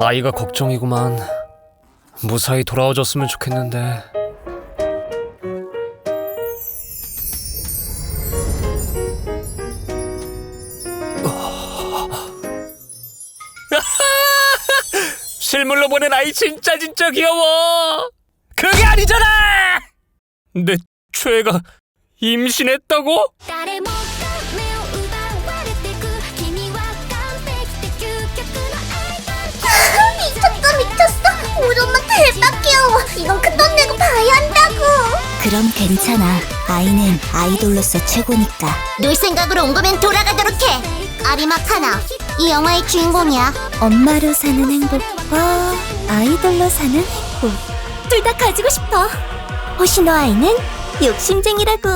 아이가 걱정이구만. 무사히 돌아와줬으면 좋겠는데. 실물로 보낸 아이 진짜 진짜 귀여워. 그게 아니잖아. 내 최애가 임신했다고? 그럼 괜찮아. 아이는 아이돌로서 최고니까. 놀 생각으로 온 거면 돌아가도록 해 아리마 카나 이 영화의 주인공이야 엄마로 사는 행복과 아이돌로 사는 행복. 둘 다 가지고 싶어. 호시노 아이는 욕심쟁이라고.